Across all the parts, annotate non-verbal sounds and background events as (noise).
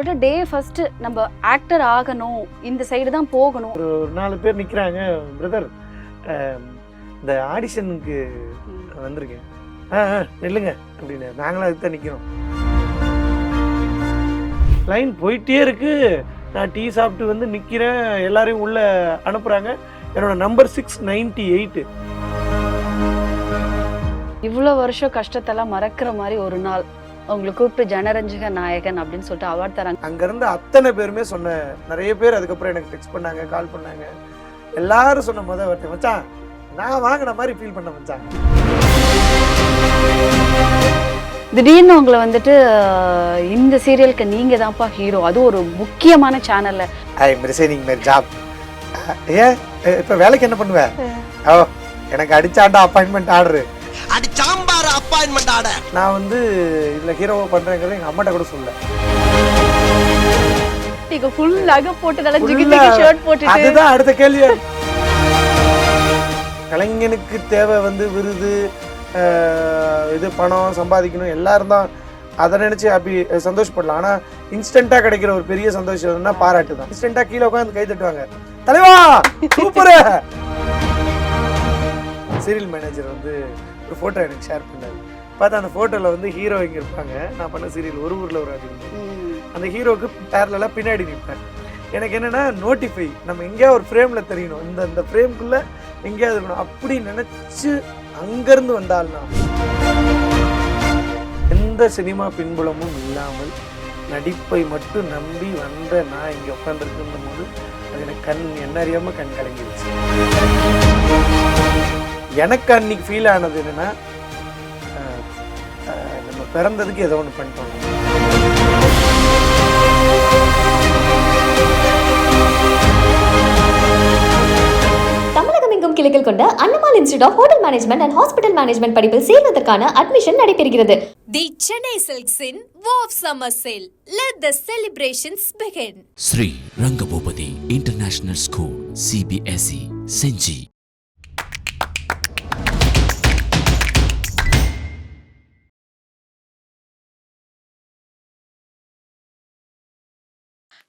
உங்கள்ட்ட day first நம்ம actor ஆகணும். இந்த சைடு தான் போகணும். ஒரு நாலு பேர் நிற்கிறாங்க பிரதர் இந்த ஆடிஷனுக்கு வந்திருக்கேன். ஆ, நில்லுங்க அப்படின்னு. நாங்களும் அதுக்கு தான் நிற்கிறோம் லைன் போயிட்டே இருக்கு. நான் டீ சாப்பிட்டு வந்து நிற்கிறேன் எல்லாரையும் உள்ள அனுப்புகிறாங்க என்னோட நம்பர் சிக்ஸ் நைன்டி எயிட்டு இவ்வளோ வருஷம் கஷ்டத்தெல்லாம் மறக்கிற மாதிரி ஒரு நாள். உங்களை கூப்பிட்டு ஜனரஞ்சக நாயகன் அப்படின்னு சொல்லிட்டு அவார்ட் தராங்க. அங்கேருந்து அத்தனை பேருமே சொன்ன நிறைய பேர் அதுக்கப்புறம் எனக்கு டெக்ஸ்ட் பண்ணாங்க கால் பண்ணாங்க. எல்லாரும் சொன்ன முத வார்த்தை மச்சான் நான் வாங்கின மாதிரி ஃபீல் பண்ண மச்சான். திடீர்னு உங்களை வந்துட்டு இந்த சீரியலுக்கு நீங்க தான்ப்பா ஹீரோ அது ஒரு முக்கியமான சேனல்ல ஐ ரிசைனிங் மை ஜாப் ஏன்? இப்போ வேலைக்கு என்ன பண்ணுவ? ஓ எனக்கு அடிச்சாண்டா அப்பாயின்மெண்ட் ஆர்டரு அடி அப்பாயின்மெண்ட் ஆர்டர் நான் வந்து இதில் ஹீரோவை பண்ணுறேங்கிறது எங்கள் அம்மாட்ட கூட சொல்ல நீங்க ஃபுல் நகை போட்டு நல்லா ஜிகி Full-ஆ ஜிகி ஷர்ட் போட்டுட்டு. அதுதான் அடுத்த கேள்வி. கலைஞனுக்கு தேவை வந்து விருது இது பணம் சம்பாதிக்கணும் எல்லாரும் தான். அதை நினச்சி ஹாப்பி சந்தோஷப்படலாம். ஆனால் இன்ஸ்டண்ட்டாக கிடைக்கிற ஒரு பெரிய சந்தோஷம்னா பாராட்டு தான். இன்ஸ்டண்ட்டாக கீழே உட்காந்து கை தட்டுவாங்க. தலைவா சூப்பரு சீரியல் மேனேஜர் வந்து ஒரு ஃபோட்டோ எனக்கு ஷேர் பண்ணாரு. பார்த்தா அந்த ஃபோட்டோவில் வந்து ஹீரோ இங்கே இருப்பாங்க. நான் பண்ண சீரியல் ஒரு ஊரில் ஒரு அதிகம் அந்த ஹீரோக்கு பேரலாக பின்னாடி நிற்பேன் எனக்கு என்னென்னா நோட்டிஃபை நம்ம எங்கேயா ஒரு ஃப்ரேமில் தெரியணும். இந்த இந்த ஃப்ரேம்குள்ளே எங்கேயாவது இருக்கணும். அப்படி நினச்சி அங்கேருந்து வந்தால்னா எந்த சினிமா பின்புலமும் இல்லாமல் நடிப்பை மட்டும் நம்பி வந்த நான் இங்கே உட்காந்துருக்கும் போது அது எனக்கு கண் என்ன அறியாமல் கண் கலங்கிடுச்சு எனக்கு அன்னைக்கு ஃபீல் ஆனது என்னன்னா நம்ம பிறந்ததுக்கு ஏதோ ஒன்று பண்ணிட்டோம் தமிழகம் கிளைகள் கொண்ட Annamal institute of hotel management and hospital management படிப்பில் சேர்வதற்கான அட்மிஷன் நடைபெறுகிறது The Chennai Silks in Wow Summer Sale. Let the celebrations begin. Sri Rangabhopati International School, CBSE,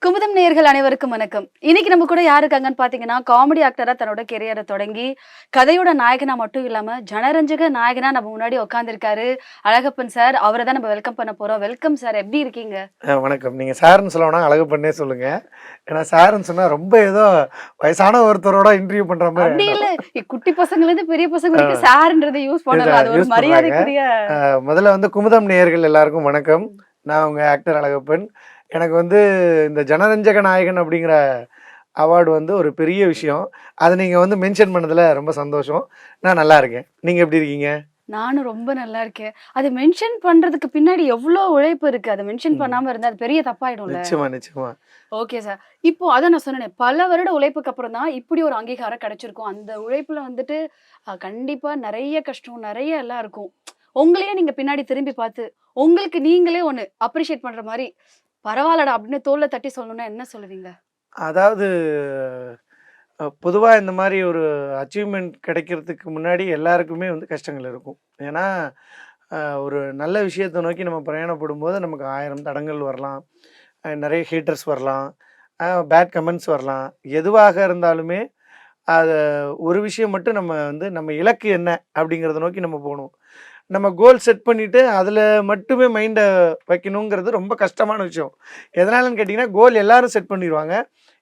Kumudam நேயர்கள் அனைவருக்கும் வணக்கம். இன்னைக்கு நம்ம கூட யாரு இருக்காங்கன்னு பாத்தீங்கன்னா காமெடி ஆக்டரா தன்னோட கெரியரை தொடங்கி கதையோட நாயகனா மட்டும் இல்லாம ஜனரஞ்சக நாயகனா நம்ம முன்னாடி உட்காந்துருக்காரு அழகப்பன் சார் அவரை தான் நம்ம வெல்கம் பண்ண போறோம். வெல்கம் சார் எப்படி இருக்கீங்க? வணக்கம். நீங்கள் சார்னு சொல்லணும்னா அழகு பண்ணே சொல்லுங்கள் ஏன்னா சாருன்னு சொன்னால் ரொம்ப ஏதோ வயசான ஒருத்தரோட இன்டர்வியூ அப்படி மாதிரி இல்ல. இ- குட்டி பசங்கள்ல இருந்து பெரிய பசங்க வரைக்கும் சார்ன்றதை யூஸ் பண்ணலாம். அது ஒரு. மரியாதைக்குரிய முதல்ல வந்து குமுதம் நேயர்கள் எல்லாருக்கும் வணக்கம். நான் உங்கள் ஆக்டர் அழகப்பன். எனக்கு வந்து இந்த ஜனரஞ்சக நாயகன் அப்படிங்கிற அவார்டு வந்து ஒரு பெரிய விஷயம். அதை நீங்கள் வந்து மென்ஷன் பண்ணதில் ரொம்ப சந்தோஷம். நான் நல்லா இருக்கேன். நீங்கள் எப்படி இருக்கீங்க? நானும் ரொம்ப நல்லா இருக்கேன். அது மென்ஷன் பண்றதுக்கு பின்னாடி எவ்வளவு உழைப்பு இருக்கு? அதை மென்ஷன். பண்ணாம இருந்தா அது பெரிய தப்பாயிடும்ல? நிச்சயமா நிச்சயமா. Okay sir. இப்போ அதான் நான் சொன்னேனே பல வருட உழைப்புக்கு அப்புறம் தான் இப்படி ஒரு அங்கீகாரம் கிடைச்சிருக்கும். அந்த உழைப்புல வந்துட்டு கண்டிப்பா நிறைய கஷ்டம் நிறைய எல்லாம் இருக்கும். உங்களையே நீங்க பின்னாடி திரும்பி பார்த்து உங்களுக்கு நீங்களே ஒண்ணு அப்ரிஷியேட் பண்ற மாதிரி பரவாயில்லடா அப்படின்னு தோல்ல தட்டி சொல்லணும்னா என்ன சொல்லுவீங்க? அதாவது பொதுவாக இந்த மாதிரி ஒரு அச்சீவ்மெண்ட் கிடைக்கிறதுக்கு முன்னாடி எல்லாருக்குமே வந்து கஷ்டங்கள் இருக்கும். ஏன்னா ஒரு நல்ல விஷயத்தை நோக்கி நம்ம பிரயாணப்படும் போது நமக்கு ஆயிரம் தடங்கள் வரலாம். நிறைய ஹீட்டர்ஸ் வரலாம். பேட் கமெண்ட்ஸ் வரலாம். எதுவாக இருந்தாலுமே அதை ஒரு விஷயம் மட்டும் நம்ம வந்து நம்ம இலக்கு என்ன அப்படிங்கிறத நோக்கி நம்ம போகணும். நம்ம கோல் செட் பண்ணிவிட்டு அதில் மட்டுமே மைண்டை வைக்கணுங்கிறது ரொம்ப கஷ்டமான விஷயம். எதனாலன்னு கேட்டிங்கன்னா கோல் எல்லாரும் செட் பண்ணிடுவாங்க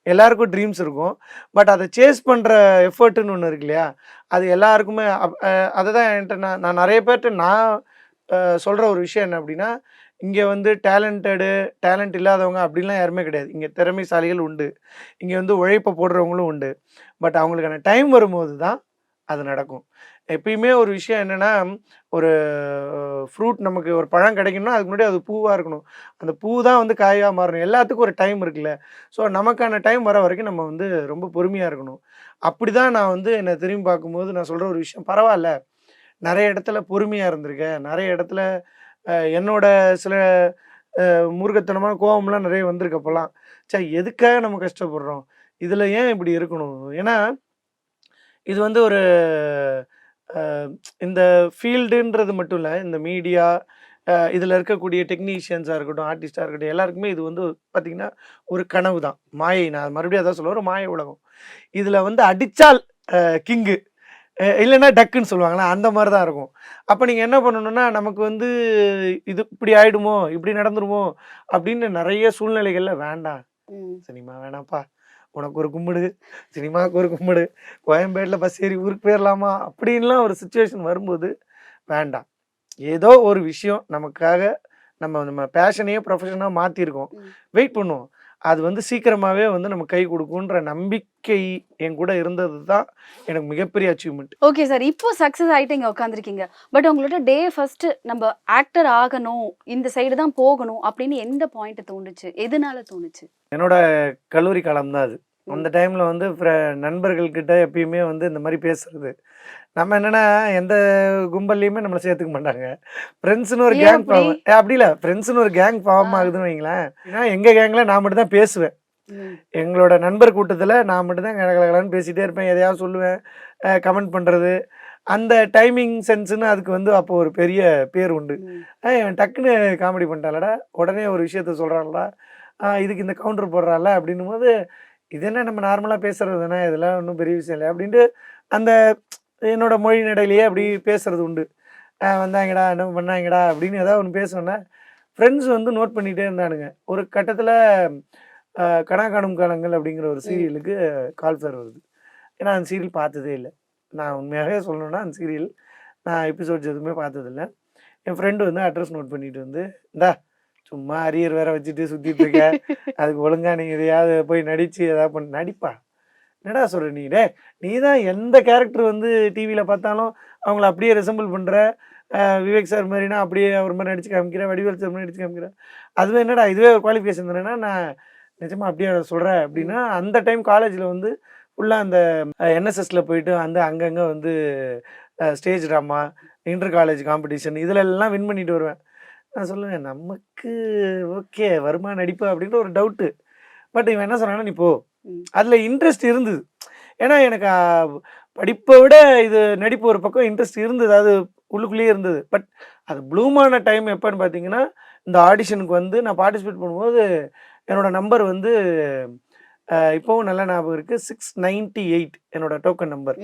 எல்லாருக்கும் ட்ரீம்ஸ் இருக்கும். பட் அதை சேஸ் பண்ணுற எஃபர்ட்டுன்னு ஒன்று இருக்கு இல்லையா? அது எல்லாருக்குமே அப்- அதை தான் என்கிட்ட நான் நான் நிறைய பேர்கிட்ட நான் சொல்கிற ஒரு விஷயம் என்ன அப்படின்னா இங்கே வந்து டேலண்டடு டேலண்ட் இல்லாதவங்க அப்படிலாம் யாருமே கிடையாது. இங்கே திறமைசாலிகள் உண்டு. இங்கே வந்து உழைப்பை போடுறவங்களும் உண்டு. பட் அவங்களுக்கான டைம் வரும்போது தான் அது நடக்கும். எப்பயுமே ஒரு விஷயம் என்னென்னா ஒரு ஃப்ரூட் நமக்கு ஒரு பழம் கிடைக்கணும்னா அதுக்கு முன்னாடி அது பூவாக இருக்கணும். அந்த பூ தான் வந்து காயாக மாறணும். எல்லாத்துக்கும் ஒரு டைம் இருக்குல்ல. ஸோ நமக்கான டைம் வர வரைக்கும் நம்ம வந்து ரொம்ப பொறுமையாக இருக்கணும். அப்படி தான் நான் வந்து என்னை திரும்பி பார்க்கும்போது நான் சொல்கிற ஒரு விஷயம். பரவாயில்ல. நிறைய இடத்துல பொறுமையாக இருந்திருக்கேன் நிறைய இடத்துல என்னோட சில அஹ், மூர்க்கத்தனமான கோபம்லாம் நிறைய வந்திருக்கு அப்போல்லாம் சே எதுக்காக நம்ம கஷ்டப்படுறோம்? இதில் ஏன் இப்படி இருக்கணும்? ஏன்னா இது வந்து ஒரு இந்த ஃபீல்டுன்றது மட்டும் இல்லை இந்த மீடியா இதில் இருக்கக்கூடிய டெக்னீஷியன்ஸாக இருக்கட்டும் ஆர்டிஸ்டாக இருக்கட்டும் எல்லாருக்குமே இது வந்து பார்த்திங்கன்னா ஒரு கனவு தான். மாயை நான் மறுபடியும் அதான் சொல்லுவேன் ஒரு மாய உலகம். இதில் வந்து அடித்தால் கிங்கு இல்லைன்னா டக்குன்னு சொல்லுவாங்களா அந்த மாதிரி தான் இருக்கும். அப்போ நீங்கள் என்ன பண்ணணும்னா நமக்கு வந்து இது இப்படி ஆயிடுமோ இப்படி நடந்துருமோ அப்படின்னு நிறைய சூழ்நிலைகள்ல வேண்டாம். சினிமா வேணாம்ப்பா. உனக்கு ஒரு கும்பிடு சினிமாவுக்கு ஒரு கும்பிடு கோயம்பேட்டில் பஸ் ஏறி ஊருக்கு போயிடலாமா அப்படின்லாம் ஒரு சுச்சுவேஷன் வரும்போது வேண்டாம். ஏதோ ஒரு விஷயம் நமக்காக நம்ம நம்ம பேஷனையே ப்ரொஃபஷனாக மாற்றிருக்கோம். வெயிட் பண்ணுவோம். அது வந்து சீக்கிரமாகவே வந்து நம்ம கை கொடுக்குன்ற நம்பிக்கை என் கூட இருந்தது தான் எனக்கு மிகப்பெரிய அச்சீவ்மெண்ட் ஓகே சார் இப்போ சக்ஸஸ் ஆயிட்டு இங்க உட்காந்துருக்கீங்க பட் உங்களோட டே ஃபர்ஸ்ட் நம்ம ஆக்டர் ஆகணும் இந்த சைடு தான் போகணும் அப்படின்னு எந்த பாயிண்ட் தோணுச்சு? எதனால தோணுச்சு? என்னோட கல்லூரி காலம் தான் அது அந்த டைமில் வந்து நண்பர்கள்கிட்ட எப்பயுமே வந்து இந்த மாதிரி பேசுறது. நம்ம என்னன்னா எந்த கும்பல்லையுமே நம்மளை சேர்த்துக்க மாட்டாங்க. ஃப்ரெண்ட்ஸ்னு ஒரு கேங்? ஃபார்ம் அப்படி. இல்லை. ஃப்ரெண்ட்ஸ்னு ஒரு கேங் ஃபார்ம். ஆகுதுன்னு வைங்களேன். ஏன்னா எங்கள் கேங்கில் நான் மட்டும் தான் பேசுவேன். எங்களோட நண்பர் கூட்டத்தில் நான் மட்டும் தான் கலகலன்னு பேசிகிட்டே இருப்பேன். எதையாவது சொல்லுவேன் கமெண்ட் பண்ணுறது அந்த டைமிங் சென்ஸ்னு அதுக்கு வந்து அப்போ ஒரு பெரிய பேர் உண்டு. டக்குன்னு காமெடி பண்ணிட்டாலடா உடனே ஒரு விஷயத்த சொல்கிறான்டா இதுக்கு இந்த கவுண்டர் போடுறான்ல அப்படின்னும் போது இது என்ன நம்ம நார்மலாக பேசுறது தானே? இதெல்லாம் ஒன்றும் பெரிய விஷயம் இல்லை அப்படின்ட்டு அந்த என்னோட மொழி நடையிலேயே அப்படி பேசுறது உண்டு. வந்தாங்கடா என்ன பண்ணாங்கடா அப்படின்னு ஏதாவது ஒன்று பேசணுன்னா ஃப்ரெண்ட்ஸ் வந்து நோட் பண்ணிகிட்டே இருந்தானுங்க. ஒரு கட்டத்தில் கணா காணும் காலங்கள் அப்படிங்கிற ஒரு சீரியலுக்கு கால் ஃபேர் வருது. ஏன்னா அந்த சீரியல் பார்த்ததே இல்லை. நான் உண்மையாகவே சொல்லணும்னா அந்த சீரியல் நான் எபிசோட்ஸ் எதுவுமே பார்த்ததில்ல. என் ஃப்ரெண்டு வந்து அட்ரஸ் நோட் பண்ணிட்டு வந்து இந்தா சும்மா அரியர் வேற வச்சுட்டு சுற்றிட்டு இருக்க. (laughs) அதுக்கு ஒழுங்கா நீ எதையாவது போய் நடிச்சு ஏதாவது பண்ண. நடிப்பா. என்னடா சொல்ற நீ? டே நீ தான் எந்த கேரக்டர் வந்து டிவியில் பார்த்தாலும் அவங்கள அப்படியே ரெசம்பிள் பண்ணுற விவேக் சார் மாதிரினா அப்படியே அவர் மாதிரி நடிச்சு காமிக்கிற வடிவேல் சார் மாதிரி நடிச்சு காமிக்கிற. அதுவே என்னடா இதுவே ஒரு குவாலிஃபிகேஷன் தானேன்னா நான் நிஜமா அப்படியே சொல்கிறேன் அப்படின்னா அந்த டைம் காலேஜில் வந்து ஃபுல்லாக அந்த என்எஸ்எஸ்ல போயிட்டு வந்து அங்கங்கே வந்து stage drama inter college competition இதில் எல்லாம் வின் பண்ணிட்டு வருவேன். நான் சொல்லுவேன் நமக்கு ஓகே வருமா நடிப்பு? அப்படின்ற ஒரு டவுட்டு பட் இவன் என்ன சொன்னான்னா நீ போ. அதில் இன்ட்ரெஸ்ட் இருந்தது. ஏன்னா எனக்கு படிப்பை விட இது நடிப்பு ஒரு பக்கம் இன்ட்ரெஸ்ட் இருந்தது. அது உள்ளுக்குள்ளேயே இருந்தது. பட் அது ப்ளூமான டைம் எப்போன்னு பார்த்தீங்கன்னா இந்த ஆடிஷனுக்கு வந்து நான் பார்ட்டிசிபேட் பண்ணும்போது என்னோட நம்பர் வந்து இப்போவும் நல்ல ஞாபகம் இருக்குது சிக்ஸ் நைன்ட்டி எயிட் என்னோட டோக்கன் நம்பர்.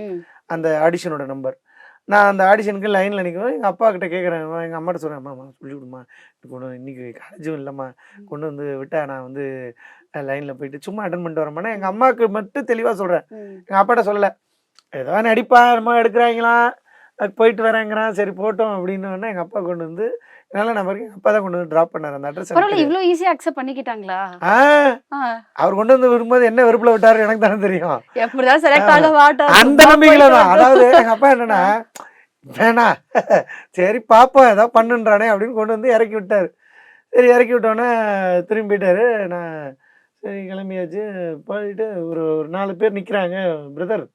அந்த ஆடிஷனோட நம்பர் நான் அந்த ஆடிஷனுக்கு லைனில் நிற்கும் எங்கள் அப்பா கிட்ட கேட்குறேன் எங்கள் அம்மாட்ட சொல்கிறேன் அம்மா சொல்லி விடுமா கொண்டு இன்னைக்கு காலேஜும் இல்லைம்மா. கொண்டு வந்து விட்டா நான் வந்து லைனில் போயிட்டு சும்மா அட்டன் பண்ணிட்டு வரேம்மா எங்கள் அம்மாவுக்கு மட்டும் தெளிவாக சொல்கிறேன் ம். எங்கள் அப்பாட்ட சொல்லலை. ஏதோ நடிப்பா நம்ம எடுக்கிறாங்களாம் போயிட்டு வரேங்கிறான் சரி போட்டோம் அப்படின்னு எங்கள் அப்பா கொண்டு வந்து நல்ல நம்பருக்கு எங்கள் அப்பா தான் கொண்டு வந்து ட்ராப் பண்ணார். அந்த அட்ரஸ் இவ்ளோ ஈஸியா அக்செப்ட் பண்ணிக்கிட்டாங்களா? அவர் கொண்டு வந்து விடும்போது என்ன வெறுப்புல விட்டாரு எனக்கு தானே தெரியும். அந்த நம்பிக்கையில தான். அதாவது எங்க அப்பா என்னன்னா வேணா சரி பாப்போம் ஏதோ பண்ணுன்றானே அப்படின்னு கொண்டு வந்து இறக்கி விட்டாரு. சரி இறக்கி விட்டோன்னே திரும்பி போயிட்டாரு. நான் சரி கிளம்பியாச்சு. போயிட்டு ஒரு ஒரு நாலு பேர் நிற்கிறாங்க பிரதர்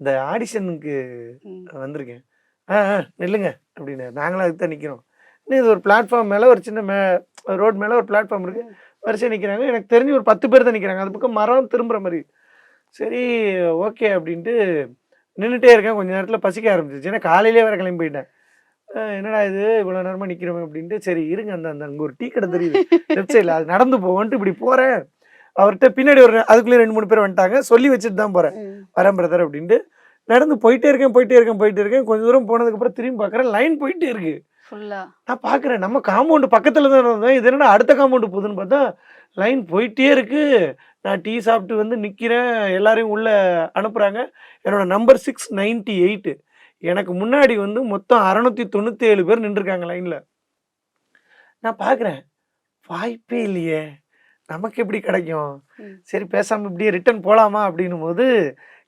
இந்த ஆடிஷனுக்கு வந்திருக்கேன். ஆ நில்லுங்க அப்படின்னு. நாங்களும் அதுக்கு தான் நிற்கிறோம் இன்னும் இது ஒரு பிளாட்ஃபார்ம் மேலே ஒரு சின்ன மே ரோட் மேலே ஒரு பிளாட்ஃபார்ம் இருக்குது வரிசையாக நிற்கிறாங்க எனக்கு தெரிஞ்சு ஒரு பத்து பேர் தான் நிற்கிறாங்க அது பக்கம் மரம் திரும்புகிற மாதிரி. சரி ஓகே அப்படின்ட்டு நின்றுட்டே இருக்கேன். கொஞ்ச நேரத்தில் பசிக்க ஆரம்பிச்சிச்சு ஏன்னா காலையிலே வேற கிளம்பி போயிட்டேன். என்னடா இது? இவ்வளோ நேரமாக நிற்கிறோமே அப்படின்ட்டு சரி இருங்க அந்த அந்த அங்கே ஒரு டீ கடை தெரியுது. (laughs) லெஃப்ட் சைடில் அது நடந்து போவோன்ட்டு இப்படி போகிறேன் அவர்கிட்ட பின்னாடி ஒரு அதுக்குள்ளே ரெண்டு மூணு பேர் வந்துட்டாங்க. சொல்லி வச்சுட்டு தான் போகிறேன். வரேன் பிரதர் அப்படின்ட்டு. நடந்து போயிட்டே இருக்கேன் போயிட்டே இருக்கேன் போயிட்டே இருக்கேன். கொஞ்சம் தூரம் போனதுக்கப்புறம் திரும்பி பார்க்குறேன் லைன் போயிட்டே இருக்கு. நான் பார்க்குறேன் நம்ம காம்பவுண்டு பக்கத்தில் தான் இருந்தோம். இது என்னடா அடுத்த காம்பவுண்டு போகுதுன்னு பார்த்தா லைன் போயிட்டே இருக்கு. நான் டீ சாப்பிட்டு வந்து நிற்கிறேன் எல்லாரையும் உள்ளே அனுப்புகிறாங்க என்னோட நம்பர் சிக்ஸ் நைன்ட்டி எயிட்டு எனக்கு முன்னாடி வந்து மொத்தம் அறநூற்றி தொண்ணூற்றி ஏழு பேர் நின்றுருக்காங்க லைனில் நான் பார்க்குறேன் வாய்ப்பே இல்லையே. நமக்கு எப்படி கிடைக்கும். சரி பேசாமல் இப்படியே ரிட்டர்ன் போகலாமா அப்படின்னும் போது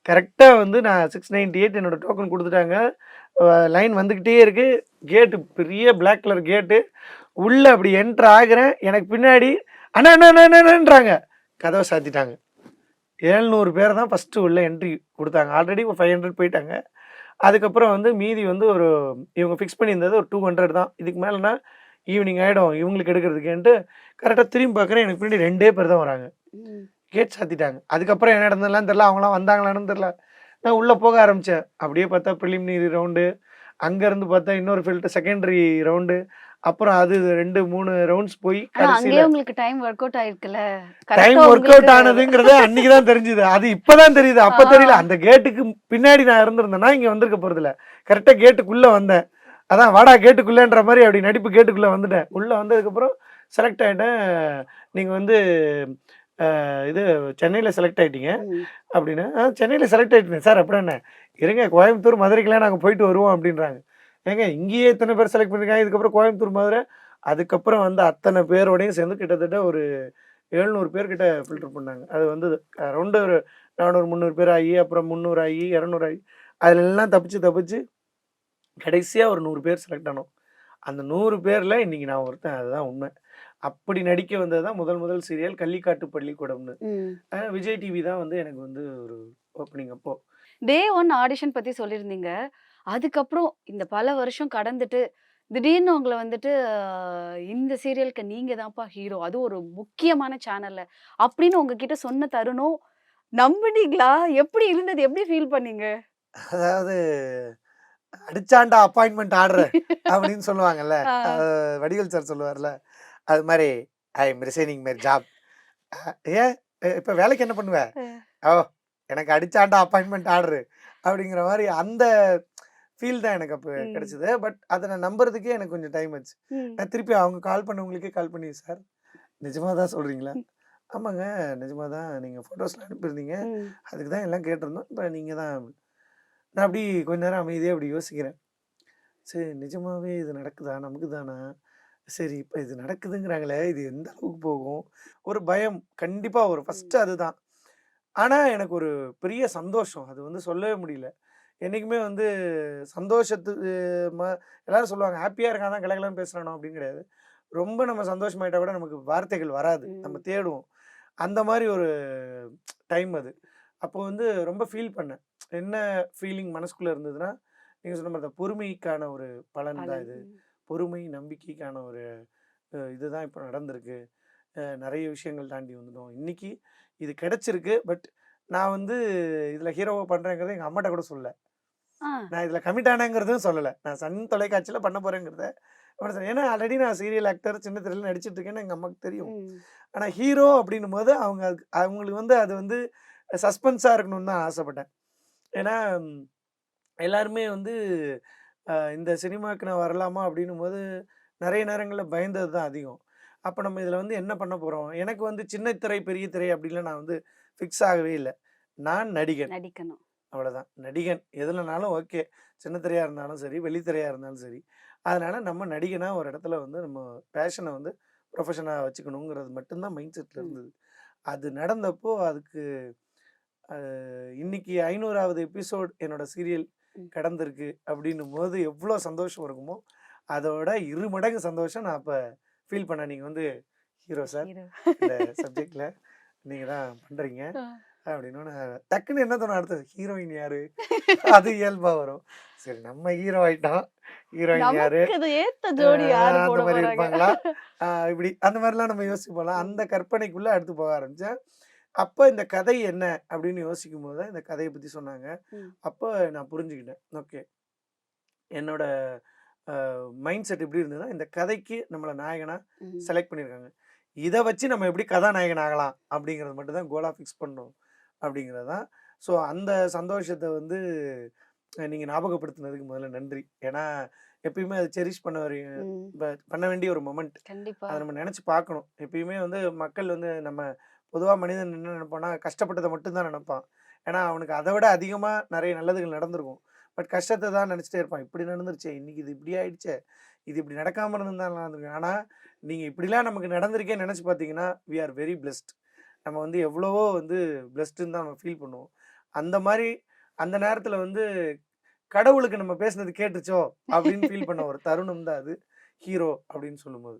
கரெக்டாக வந்து நான் சிக்ஸ் நைன்ட்டி எயிட் என்னோட டோக்கன் கொடுத்துட்டாங்க. லைன் வந்துக்கிட்டே இருக்கு. கேட்டு பெரிய Black கலர் கேட்டு உள்ளே அப்படி என்ட்ரு ஆகுறேன். எனக்கு பின்னாடி அண்ணா அண்ணா அண்ணா, அண்ணா அண்ணான்றாங்க. கதவை சாத்திட்டாங்க. ஏழ்நூறு பேர் தான் ஃபஸ்ட்டு உள்ள என்ட்ரி கொடுத்தாங்க. ஆல்ரெடி ஃபைவ் ஹண்ட்ரட் போயிட்டாங்க. அதுக்கப்புறம் வந்து மீதி வந்து ஒரு இவங்க ஃபிக்ஸ் பண்ணியிருந்தது ஒரு டூ ஹண்ட்ரட் தான். இதுக்கு மேலேனா ஈவினிங் ஆகிடும் இவங்களுக்கு எடுக்கிறதுக்கேன்ட்டு கரெக்டாக திரும்பி பார்க்குறேன். எனக்கு பின்னாடி ரெண்டே பேர் தான் வராங்க. கேட் சாத்திட்டாங்க. அதுக்கப்புறம் என்ன நடந்ததுலாம் தெரில அவங்களாம் வந்தாங்களான்னு தெரில நான் உள்ளே போக ஆரம்பித்தேன் அப்படியே பார்த்தா ப்ரிலிமினரி ரவுண்டு அங்கேருந்து பார்த்தா இன்னொரு ஃபில்டர் செகண்டரி ரவுண்டு அப்புறம் அது ரெண்டு மூணு ரவுண்ட்ஸ் போய் கடைசியில் உங்களுக்கு டைம் ஒர்க் அவுட் ஆயிருக்குல்ல. டைம் ஒர்க் அவுட் ஆனதுங்கிறது அன்னைக்கு தான் தெரிஞ்சுது. அது இப்பதான் தெரியுது. அப்ப. தெரியல. அந்த கேட்டுக்கு பின்னாடி நான் இருந்திருந்தேன்னா இங்க வந்திருக்க போறது இல்ல கரெக்டா கேட்டுக்குள்ள வந்தேன். அதான் வாடா கேட்டுக்குள்ளன்ற மாதிரி அப்படி நடிப்பு கேட்டுக்குள்ள வந்துட்டேன். உள்ள வந்ததுக்கப்புறம் செலக்ட் ஆயிட்டேன். நீங்க வந்து இது சென்னையில செலக்ட் ஆயிட்டீங்க அப்படின்னு "ஆ, சென்னையில செலக்ட் ஆயிட்டேன் சார் அப்புறம் என்ன? இருங்க கோயம்புத்தூர் மதுரைக்கெல்லாம் நாங்க போயிட்டு வருவோம் அப்படின்றாங்க. ஏங்க இங்கேயே இத்தனை பேர் செலக்ட் பண்ணிருக்காங்க? இதுக்கப்புறம் கோயம்புத்தூர் மதுரை அதுக்கப்புறம் வந்து அத்தனை பேரோடையும் சேர்ந்து கிட்டத்தட்ட ஒரு எழுநூறு பேர்கிட்ட ஃபில்டர் பண்ணாங்க. அது வந்து ரவுண்டு ஒரு நானூறு முந்நூறு பேர் ஆகி அப்புறம் முந்நூறு ஆகி இரநூறு ஆகி அதுல எல்லாம் தப்பிச்சு தப்பிச்சு கடைசியாக ஒரு நூறு பேர் செலக்ட் ஆனோம். அந்த நூறு பேரில் இன்னைக்கு நான் ஒருத்தன். அதுதான் உண்மை. அப்படி நடிக்க வந்தது தான் முதல் முதல் சீரியல் கள்ளிக்காட்டு பள்ளிக்கூடம்னு விஜய் டிவி தான் வந்து எனக்கு வந்து ஒரு ஓப்பனிங் அப்போ. டே ஒன் ஆடிஷன் பத்தி சொல்லியிருந்தீங்க. அதுக்கப்புறம் இந்த பல வருஷம் கடந்துட்டு திடீர்னு உங்களை வந்துட்டு இந்த சீரியலுக்கு நீங்க தான்ப்பா ஹீரோ அது ஒரு முக்கியமான சேனல்ல அப்படின்னு உங்ககிட்ட சொன்ன தருணம் நம்புனீங்களா? எப்படி இருந்தது? எப்படி ஃபீல் பண்ணீங்க? அதாவது அடிச்சாண்டா அப்பாயின்மெண்ட் ஆர்டர் (laughs) அப்படின்னு சொல்லுவாங்கல்ல வடிவேல் சார் சொல்லுவார்ல அது மாதிரி I am resigning my job ஏன்? இப்ப வேலைக்கு என்ன பண்ணுவ? ஓ எனக்கு அடிச்சாண்டா அப்பாயின்மெண்ட் ஆர்டர் அப்படிங்கிற மாதிரி அந்த ஃபீல் தான் எனக்கு அப்போ. கிடைச்சது. பட் அதை நான் நம்புறதுக்கே எனக்கு கொஞ்சம் டைம் ஆச்சு. நான் திருப்பி அவங்க கால் பண்ணவங்களுக்கே கால் பண்ணி சார் நிஜமாக தான் சொல்கிறீங்களா ஆமாங்க நிஜமாக தான் நீங்கள் ஃபோட்டோஸ்லாம் அனுப்பியிருந்தீங்க. அதுக்கு தான் எல்லாம் கேட்டிருந்தோம். இப்போ நீங்கள் தான் நான் அப்படி கொஞ்ச நேரம் அமைதியாக அப்படி யோசிக்கிறேன். சரி நிஜமாவே இது நடக்குதா? நமக்கு தானா? சரி இப்போ இது நடக்குதுங்கிறாங்களே இது எந்த அளவுக்கு போகும்? ஒரு பயம் கண்டிப்பாக ஒரு ஃபஸ்ட்டு அதுதான். ஆனால் எனக்கு ஒரு பெரிய சந்தோஷம். அது வந்து சொல்லவே முடியல. என்றைக்குமே வந்து சந்தோஷத்துக்கு ம எல்லாரும் சொல்லுவாங்க ஹாப்பியாக இருக்கான் தான் கிளகலன்னு பேசுகிறானோ அப்படின்னு கிடையாது. ரொம்ப நம்ம சந்தோஷமாயிட்டா கூட நமக்கு வார்த்தைகள் வராது. நம்ம ம். தேடுவோம். அந்த மாதிரி ஒரு டைம் அது. அப்போ வந்து ரொம்ப ஃபீல் பண்ணேன். என்ன ஃபீலிங் மனசுக்குள்ளே இருந்ததுன்னா நீங்கள் சொன்ன மாதிரி தான் பொறுமைக்கான ஒரு பலன் தான் இது. பொறுமை நம்பிக்கைக்கான ஒரு இதுதான் இப்போ நடந்திருக்கு. நிறைய விஷயங்கள் தாண்டி வந்துட்டோம். இன்னைக்கு இது கிடைச்சிருக்கு. பட் நான் வந்து இதில் ஹீரோவை பண்ணுறேங்கிறத எங்கள் அம்மாட்ட கூட சொல்லல. நான் இதில் கமிட் ஆனேங்கிறதும் சொல்லலை. நான் சன் தொலைக்காட்சியில் பண்ண போகிறேங்கிறத ஏன்னா ஆல்ரெடி நான் சீரியல் ஆக்டர் சின்ன திரையில் நடிச்சிட்டு இருக்கேன்னு எங்கள் அம்மாவுக்கு தெரியும். ஆனால் ஹீரோ அப்படின்னும் போது அவங்க அவங்களுக்கு வந்து அது வந்து சஸ்பென்ஸாக இருக்கணும்னு தான் ஆசைப்பட்டேன். ஏன்னா எல்லாருமே வந்து இந்த சினிமாவுக்கு நான் வரலாமா அப்படின்னும் போது நிறைய நேரங்களில் பயந்தது தான் அதிகம். அப்போ நம்ம இதில் வந்து என்ன பண்ண போகிறோம் எனக்கு வந்து சின்ன திரை பெரிய திரை அப்படின்லாம் நான் வந்து ஃபிக்ஸ் ஆகவே இல்லை. நான் நடிகன். நடிக்கணும். அவ்வளோதான் நடிகன் எதுலனாலும் ஓகே. சின்ன திரையாக இருந்தாலும் சரி வெளித்திரையாக இருந்தாலும் சரி. அதனால் நம்ம நடிகனாக ஒரு இடத்துல வந்து நம்ம பேஷனை வந்து ப்ரொஃபஷனாக வச்சுக்கணுங்கிறது மட்டும்தான் மைண்ட் செட்டில். இருந்தது. அது நடந்தப்போ அதுக்கு இன்னைக்கு ஐநூறாவது எபிசோட் என்னோட சீரியல். கடந்திருக்கு அப்படின்னும் போது எவ்வளோ சந்தோஷம் இருக்குமோ அதோட இரு மடங்கு சந்தோஷம் நான் அப்போ ஃபீல் பண்ணேன் நீங்கள் வந்து ஹீரோ சார். இந்த சப்ஜெக்டில் நீங்கள் தான் பண்ணுறீங்க. அப்படின்னு டக்குன்னு என்ன தோணும் அடுத்தது? ஹீரோயின் யாரு? (laughs) அது இயல்பா வரும். சரி நம்ம ஹீரோ ஆயிட்டோம். ஹீரோயின் யாரு? அந்த மாதிரி இருப்பாங்களா? இப்படி அந்த மாதிரிலாம் நம்ம யோசிப்போம்லாம் அந்த கற்பனைக்குள்ள அடுத்து போக ஆரம்பிச்சேன். அப்போ இந்த கதை என்ன? அப்படின்னு யோசிக்கும் போது தான் இந்த கதையை பத்தி சொன்னாங்க. அப்போ நான் புரிஞ்சுக்கிட்டேன். ஓகே. என்னோட மைண்ட் செட் எப்படி இருந்ததுன்னா இந்த கதைக்கு நம்மளை நாயகனா ம். செலக்ட் பண்ணியிருக்காங்க. இதை வச்சு நம்ம எப்படி கதாநாயகன் ஆகலாம் அப்படிங்கிறது மட்டும் தான் கோலாக ஃபிக்ஸ் பண்ணோம் அப்படிங்கிறது தான். ஸோ அந்த சந்தோஷத்தை வந்து நீங்கள் ஞாபகப்படுத்தினதுக்கு முதல்ல நன்றி. ஏன்னா எப்பயுமே அதை செரிஷ் பண்ண வர ம். ப- பண்ண வேண்டிய ஒரு மொமெண்ட். அதை நம்ம நினச்சி பார்க்கணும். எப்பயுமே வந்து மக்கள் வந்து நம்ம பொதுவாக மனிதன் என்ன நினைப்பான்னா கஷ்டப்பட்டதை மட்டும்தான் நினைப்பான். ஏன்னா அவனுக்கு அதை விட அதிகமாக நிறைய நல்லதுகள் நடந்திருக்கும். பட் கஷ்டத்தை தான் நினச்சிட்டே இருப்பான். இப்படி நடந்துருச்சே இன்றைக்கி இது இப்படி ஆயிடுச்சே இது இப்படி நடக்காமல் இருந்தால் நடந்திருக்கு ஆனால் நீங்கள் இப்படிலாம் நமக்கு நடந்திருக்கே நினச்சி பார்த்தீங்கன்னா வி ஆர் வெரி பிளெஸ்ட் நம்ம வந்து எவ்வளவோ வந்து பிளெஸ்டுன்னு தான் நம்ம ஃபீல் பண்ணுவோம். அந்த மாதிரி அந்த நேரத்தில் வந்து கடவுளுக்கு நம்ம பேசுனது கேட்டுச்சோ அப்படின்னு ஃபீல் பண்ண ஒரு தருணம் தான் அது. ஹீரோ அப்படின்னு சொல்லும்போது.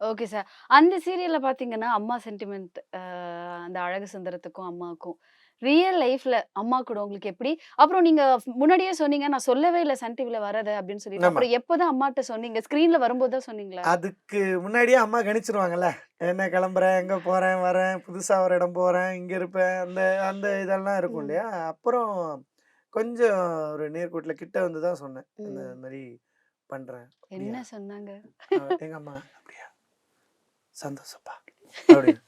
Okay sir. அந்த சீரியல்ல பாத்தீங்கன்னா அம்மா சென்டிமெண்ட் அந்த அழகு சுந்தரத்துக்கும் அம்மாவுக்கும் ரியல் லைஃப்ல அம்மா கூட உங்களுக்கு எப்படி? அப்புறம் நீங்க முன்னாடியே சொன்னீங்க நான் சொல்லவே இல்லை சன் டிவில வரது அப்படின்னு சொல்லிட்டு. அப்புறம் எப்போதான் அம்மாட்ட சொன்னீங்க? ஸ்கிரீன்ல வரும்போது தான் சொன்னீங்களா? அதுக்கு முன்னாடியே அம்மா கணிச்சிருவாங்கல்ல. என்ன கிளம்புறேன் எங்க போறேன்? வரேன்? புதுசா ஒரு இடம் போறேன்? இங்க இருப்பேன். அந்த அந்த இதெல்லாம் இருக்கும். இல்லையா? அப்புறம் கொஞ்சம் ஒரு நேர்கோட்டில் கிட்ட வந்து தான் சொன்னேன். இந்த. மாதிரி பண்ணுறேன் என்ன சொன்னாங்க? எங்கள் அம்மா? அப்படியா? சந்தோஷப்பா. அப்படின்னு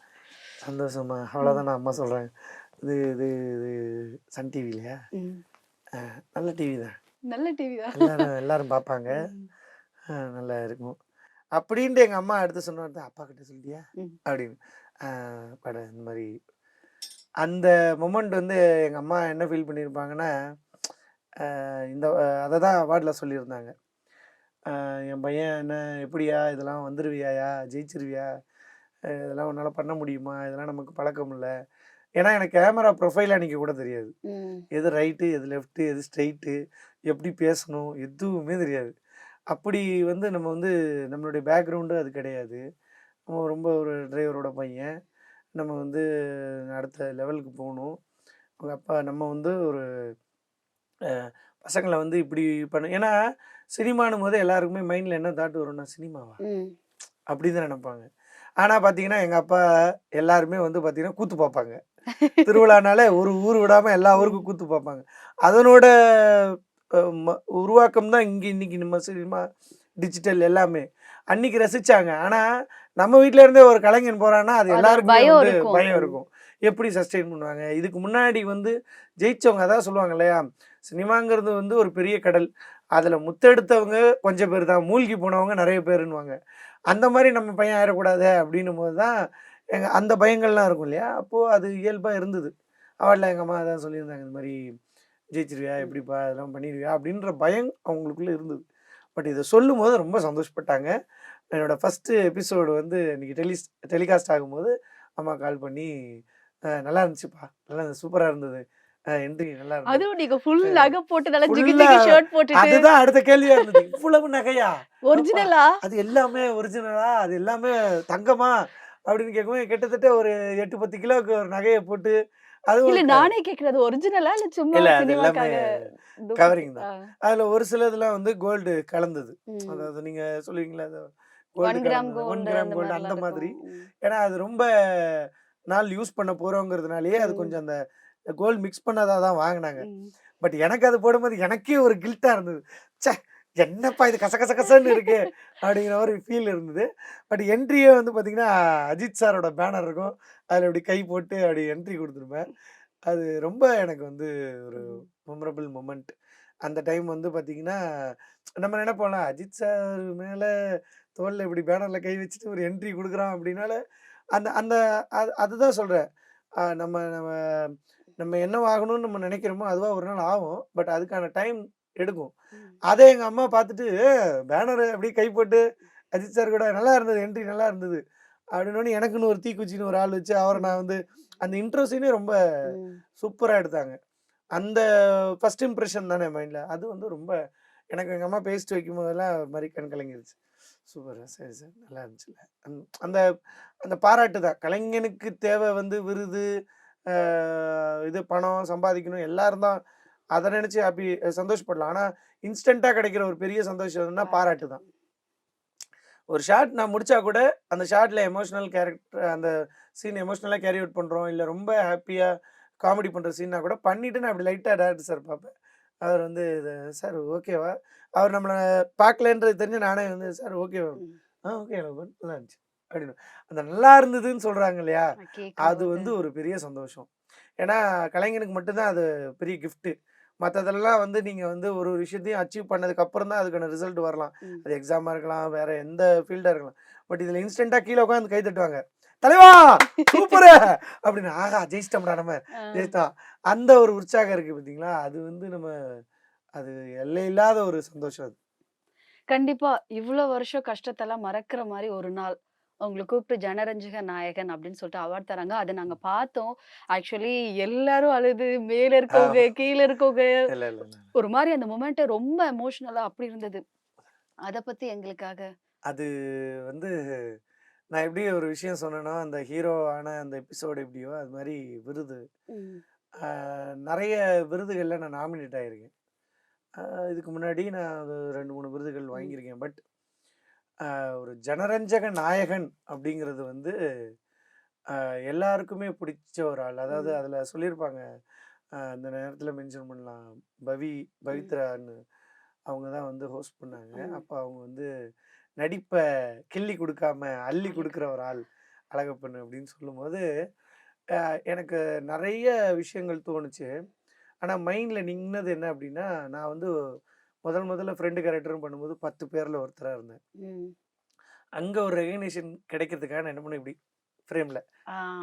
(laughs) சந்தோஷமா. அவ்வளோதான் நான் அம்மா சொல்கிறேன் இது இது இது சன் டிவிலையா. நல்ல டிவி தான். நல்ல டிவி தான். எல்லாரும் எல்லாரும் பார்ப்பாங்க. நல்லா இருக்கும். அப்படின்ட்டு எங்கள் அம்மா அடுத்து சொன்னார் அப்பா கிட்ட சொல்லிட்டியா. அப்படின்னு. ஆ, படம் இந்த மாதிரி. அந்த மொமெண்ட் வந்து எங்கள் அம்மா என்ன ஃபீல் பண்ணியிருப்பாங்கன்னா இந்த அதை தான் அவார்டில் சொல்லியிருந்தாங்க. என் பையன் என்ன எப்படியா? இதெல்லாம் வந்துருவியாயா? ஜெயிச்சிருவியா? இதெல்லாம் உன்னால் பண்ண முடியுமா? இதெல்லாம் நமக்கு பழக்கம் இல்லை ஏன்னா எனக்கு கேமரா ப்ரொஃபைல் அன்றைக்கி கூட தெரியாது. எது ரைட்டு எது லெஃப்ட்டு எது ஸ்ட்ரைட்டு எப்படி பேசணும் எதுவுமே தெரியாது. அப்படி வந்து நம்ம வந்து நம்மளுடைய பேக்ரவுண்டு அது கிடையாது. நம்ம ரொம்ப ஒரு டிரைவரோட பையன். நம்ம வந்து அடுத்த லெவலுக்கு போகணும். அவங்க அப்பா நம்ம வந்து ஒரு பசங்களை வந்து இப்படி பண்ண ஏன்னா சினிமானும் போது எல்லாருக்குமே மைண்டில் என்ன தாட் வரும்னா சினிமாவா? ம். அப்படி தான் நினைப்பாங்க. ஆனால் பார்த்தீங்கன்னா எங்கள் அப்பா எல்லாருமே வந்து பார்த்தீங்கன்னா கூத்து பார்ப்பாங்க திருவிழானால ஒரு ஊர் விடாமல் எல்லா ஊருக்கும் கூத்து பார்ப்பாங்க அதனோட உருவாக்கம் தான் இங்கே இன்னைக்கு நம்ம சினிமா டிஜிட்டல் எல்லாமே. அன்னைக்கு ரசிச்சாங்க. ஆனால் நம்ம வீட்ல இருந்தே ஒரு கலைஞன் போறான்னா அது எல்லாருக்குமே பயம் வந்து இருக்கும். பயம் இருக்கும். எப்படி சஸ்டெயின் பண்ணுவாங்க? இதுக்கு முன்னாடி வந்து ஜெயிச்சவங்க அதான் சொல்லுவாங்க இல்லையா? சினிமாங்கிறது வந்து ஒரு பெரிய கடல். அதில் முத்தெடுத்தவங்க கொஞ்சம் பேர் தான். மூழ்கி போனவங்க நிறைய பேருன்னுவாங்க. அந்த மாதிரி நம்ம பையன் ஆயிடக்கூடாது அப்படின்னும் போது தான் எங்கள் அந்த பயங்கள்லாம் இருக்கும் இல்லையா? அப்போது அது இயல்பாக இருந்தது. அவளில் எங்கள் அம்மா அதான் சொல்லியிருந்தாங்க இந்த மாதிரி ஜெயிச்சிருவியா? எப்படிப்பா இதெல்லாம் பண்ணிடுவியா அப்படின்ற பயம் அவங்களுக்குள்ளே இருந்தது. பட் இதை சொல்லும் போது ரொம்ப சந்தோஷப்பட்டாங்க. என்னோட ஃபஸ்ட்டு எபிசோடு வந்து இன்னைக்கு டெலிஸ் டெலிகாஸ்ட் ஆகும்போது அம்மா கால் பண்ணி "அஹ், நல்லா இருந்துச்சுப்பா. நல்லா சூப்பராக இருந்தது. அதுவும் நீங்க ஃபுல் நகை போட்டு நல்லா ஜிகி full-ஆ ஜிகி ஷர்ட் போட்டுட்டு அதுதான் அடுத்த கேள்வியா இருந்தது. இவ்வளவு நகையா? (laughs) ஒரிஜினலா அது எல்லாமே ஒரிஜினலா அது எல்லாமே தங்கமா? அப்படின்னு கேட்கும்போது கிட்டத்தட்ட ஒரு எட்டு பத்து கிலோவுக்கு ஒரு நகையை போட்டு அது இல்ல நானே கேக்குறது ஒரிஜினலா இல்ல சும்மா இல்ல அது எல்லாமே covering தான். அதுல ஒரு சிலதுலாம் வந்து கோல்டு கலந்தது. அதாவது நீங்க சொல்லுவீங்களா அது ஒன் கிராம் கோல்டு கிராம் அந்த கோல்டு மாதிரிலாம் அந்த மாதிரி. ஏன்னா அது ரொம்ப நாள் யூஸ் பண்ண போறோங்கிறதுனாலயே அது. கொஞ்சம் அந்த கோல்டு மிக்ஸ் பண்ணதா தான் வாங்கினாங்க. பட் எனக்கு அது போடும்போது எனக்கே ஒரு கில்ட்டா இருந்தது. ச்சே என்னப்பா இது கச கச கசன்னு இருக்கு அப்படிங்கிற ஒரு ஃபீல் இருந்தது. பட் என்ட்ரியே வந்து பார்த்தீங்கன்னா அஜித் சாரோட பேனர் இருக்கும். அதில் இப்படி கை போட்டு அப்படி என்ட்ரி கொடுத்துருப்பேன் அது ரொம்ப எனக்கு வந்து ஒரு. மெமரபிள் மொமெண்ட் அந்த டைம் வந்து பார்த்தீங்கன்னா நம்ம நினைப்போம்ல அஜித் சார் மேலே தோல்ல இப்படி பேனரில் கை வச்சுட்டு ஒரு என்ட்ரி கொடுக்குறான் அப்படின்னால அந்த அந்த அது அதுதான் சொல்கிறேன் நம்ம நம்ம நம்ம என்ன ஆகணும்னு நம்ம நினைக்கிறோமோ அதுவாக ஒரு நாள் ஆகும். பட் அதுக்கான டைம் எடுக்கும். அதை எங்கள் அம்மா பார்த்துட்டு பேனர் அப்படியே கை போட்டு அஜித் சார் கூட நல்லா இருந்தது என்ட்ரி நல்லா இருந்தது. அப்படின்னோடனே எனக்குன்னு ஒரு தீக்குச்சின்னு ஒரு ஆள் வச்சு அவரை நான் வந்து அந்த இன்ட்ரோ சீனே ரொம்ப. சூப்பராக எடுத்தாங்க. அந்த ஃபர்ஸ்ட் இம்ப்ரெஷன் தானே மைண்டில் அது வந்து ரொம்ப எனக்கு எங்கள் அம்மா பேசிட்டு வைக்கும் போதெல்லாம் ஒரு மாதிரி கண் கலங்கிருச்சு. சூப்பர் சரி சார் நல்லா இருந்துச்சுல்ல அந்- அந்த அந்த பாராட்டு தான். கலைஞனுக்கு தேவை வந்து விருது இது பணம் சம்பாதிக்கணும் எல்லாரும் தான் அதை நினச்சி ஹாப்பி சந்தோஷப்படலாம். ஆனால் இன்ஸ்டண்ட்டாக கிடைக்கிற ஒரு பெரிய சந்தோஷம்னா பாராட்டு தான். ஒரு ஷாட் நான் முடிச்சா கூட அந்த ஷாட்டில் எமோஷனல் கேரக்டர் அந்த சீன் எமோஷ்னலாக கேரி அவுட் பண்ணுறோம் இல்லை ரொம்ப ஹாப்பியாக காமெடி பண்ணுற சீன்னா கூட பண்ணிவிட்டு நான் அப்படி லைட்டாக டேரக்டர் சார் பார்ப்பேன். அவர் வந்து சார் ஓகேவா அவர் நம்மளை பார்க்கலன்றது தெரிஞ்சு நானே வந்து சார் ஓகேவா. ஆ ஓகே நல்லா இருந்துச்சு. அப்படின்னு. அந்த நல்லா இருந்ததுன்னு சொல்கிறாங்க இல்லையா அது. வந்து ஒரு பெரிய சந்தோஷம். ஏன்னா கலைஞனுக்கு மட்டும்தான் அது பெரிய கிஃப்ட்டு மற்றதெல்லாம் வந்து நீங்கள் வந்து ஒரு ஒரு விஷயத்தையும் அச்சீவ் பண்ணதுக்கு அப்புறம் தான் அதுக்கான ரிசல்ட் வரலாம். அது எக்ஸாமாக இருக்கலாம் வேற எந்த ஃபீல்டாக இருக்கலாம். பட் இதில் இன்ஸ்டண்ட்டாக கீழே உட்காந்து கை தட்டுவாங்க. தலைவா சூப்பரு (laughs) அப்படின்னு. ஆகா ஜெயிச்சிட்டோம்டா நம்ம. ஜெயிச்சிட்டோம் அந்த ஒரு உற்சாகம் இருக்குது பார்த்தீங்களா அது வந்து நம்ம அது எல்லை இல்லாத ஒரு சந்தோஷம் அது. கண்டிப்பா. இவ்வளவு வருஷம் கஷ்டத்தெல்லாம் மறக்கிற மாதிரி ஒரு நாள். உங்களை கூப்பிட்டு ஜனரஞ்சக நாயகன் அப்படின்னு சொல்லிட்டு அவார்ட் தராங்க. அதை நாங்க பார்த்தோம். ஆக்சுவலி எல்லாரும் அழுது மேல இருக்கவங்க கீழே இருக்கவங்க. ஒரு மாதிரி அந்த மொமெண்ட் ரொம்ப எமோஷனலா அப்படி இருந்தது. அத பத்தி எங்களுக்காக. அது வந்து நான் எப்படி ஒரு விஷயம் சொன்னேன்னா அந்த ஹீரோ ஆன அந்த எபிசோடு எப்படியோ அது மாதிரி விருது. நிறைய விருதுகளில் நான் நாமினேட் ஆகியிருக்கேன் இதுக்கு முன்னாடி நான் அது ரெண்டு மூணு விருதுகள் வாங்கியிருக்கேன். பட் ஒரு ஜனரஞ்சக நாயகன் அப்படிங்கிறது வந்து எல்லாருக்குமே பிடிச்ச ஒரு ஆள். அதாவது. அதில் சொல்லியிருப்பாங்க அந்த நேரத்தில் மென்ஷன் பண்ணலாம் பவி பவித்ரான்னு அவங்க தான் வந்து ஹோஸ்ட் பண்ணாங்க. அப்போ அவங்க வந்து நடிப்பை கிள்ளி கொடுக்காம அள்ளி கொடுக்குற ஒரு ஆள் அழகப்பண்ணு அப்படின்னு சொல்லும்போது எனக்கு நிறைய விஷயங்கள் தோணுச்சு. ஆனால் மைண்டில் நின்னது என்ன அப்படின்னா நான் வந்து முதல் முதல்ல ஃப்ரெண்டு கேரக்டரும் பண்ணும்போது பத்து பேரில் ஒருத்தராக இருந்தேன். அங்கே ஒரு ரெகக்னேஷன் கிடைக்கிறதுக்காக நான் என்ன பண்ணேன் இப்படி ஃப்ரேமில்.